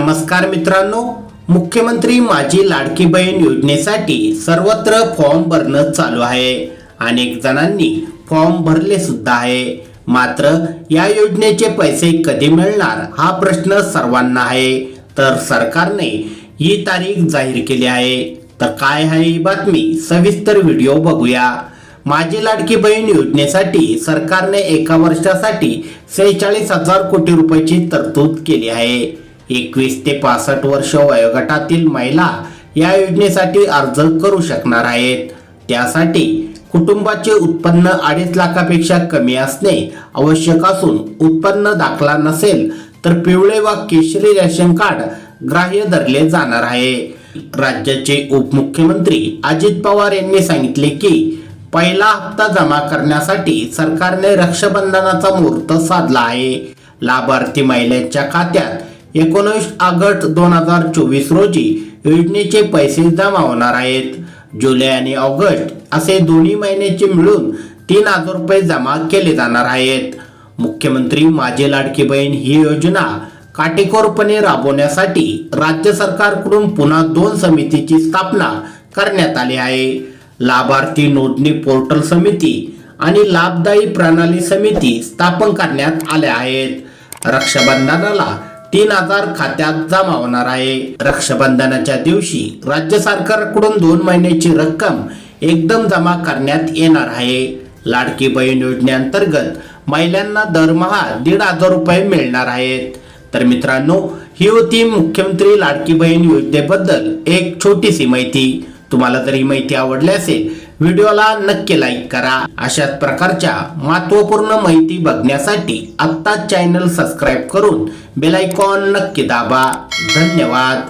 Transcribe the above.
नमस्कार मित्रांनो मुख्यमंत्री माझी लाडकी बहीण योजनेसाठी सर्वत्र फॉर्म भरणं चालू आहे. अनेक जणांनी फॉर्म भरले सुद्धा आहे. मात्र या योजनेचे पैसे कधी मिळणार हा प्रश्न सर्वांना आहे. तर सरकारने ही तारीख जाहीर केली आहे. तर काय आहे ही बातमी सविस्तर व्हिडिओ बघूया. माझी लाडकी बहीण योजनेसाठी सरकारने एका वर्षासाठी सेहेचाळीस हजार कोटी रुपयाची तरतूद केली आहे. एकवीस ते पासष्ट वर्ष वयोगटातील महिला या योजनेसाठी अर्ज करू शकणार आहेत. त्यासाठी कुटुंबाचे उत्पन्न अडीच लाखापेक्षा कमी असणे आवश्यक असून उत्पन्न दाखला नसेल तर पिवळे वा केशरी रेशन कार्ड ग्राह्य धरले जाणार आहे. राज्याचे उपमुख्यमंत्री अजित पवार यांनी सांगितले की पहिला हप्ता जमा करण्यासाठी सरकारने रक्षाबंधनाचा मुहूर्त साधला आहे. लाभार्थी महिलांच्या खात्यात एकोणीस ऑगस्ट दोन हजार चोवीस रोजी योजनेचे पैसे जमा होणार आहेत. जुलै आणि ऑगस्ट असे दोन्ही महिन्याचे मिळून तीन हजार रुपये जमा केले जाणार आहेत. मुख्यमंत्री माझे लाडकी बहीण ही योजना काटेकोरपणे राबवण्यासाठी राज्य सरकारकडून पुन्हा दोन समितीची स्थापना करण्यात आली आहे. लाभार्थी नोंदणी पोर्टल समिती आणि लाभदायी प्रणाली समिती स्थापन करण्यात आल्या आहेत. रक्षाबंधनाला तीन हजार खात्यात जमा होणार आहे. रक्षाबंधनाच्या दिवशी राज्य सरकारकडून दोन महिन्याची रक्कम एकदम जमा करण्यात येणार आहे. लाडकी बहीण योजनेअंतर्गत महिलांना दरमहा दीड हजार रुपये मिळणार आहेत. तर मित्रांनो ही होती मुख्यमंत्री लाडकी बहीण योजनेबद्दल एक छोटीशी माहिती. तुम्हाला जर ही माहिती आवडली असेल व्हिडिओला नक्की लाईक करा. अशाच प्रकारच्या महत्त्वपूर्ण माहिती बघण्यासाठी आत्ताच चॅनल सबस्क्राईब करून बेलायकॉन नक्की दाबा. धन्यवाद.